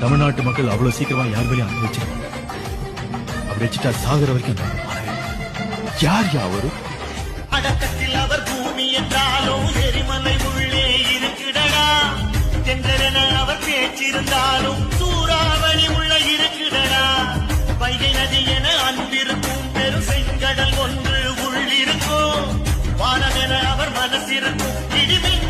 தமிழ்நாட்டு மக்கள் அவ்வளவு சீக்கிரமா யார் மேலேயும் அனுபவிச்சிருவாங்க அப்படி வச்சுட்டா சாகுற வரைக்கும் யார் யாவரு? அடக்கத்தில் அவர் பூமி என்றாலும் எரிமலை உள்ளே இருக்குடடா தென்றலென அவர் பேச்சிருந்தாலும் சூறாவளி உள்ள இருக்குடடா வைகை நதி என அன்பிருக்கும் பெரும் செங்கடல் ஒன்று உள்ளிருக்கும். வானமென அவர் மனசிருக்கும் இடிமின்